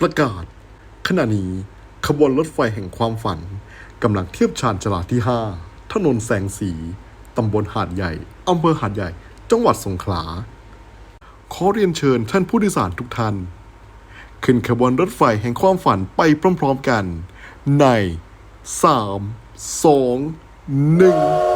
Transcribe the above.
ประกาศ ขณะนี้ขบวนรถไฟแห่งความฝันกำลังเทียบชานจลาที่ 5 ถนนแสงสี ตำบลหาดใหญ่อำเภอหาดใหญ่ จังหวัดสงขลา ขอเรียนเชิญท่านผู้โดยสารทุกท่าน ขึ้นขบวนรถไฟแห่งความฝันไปพร้อมๆกัน ใน 3 2 1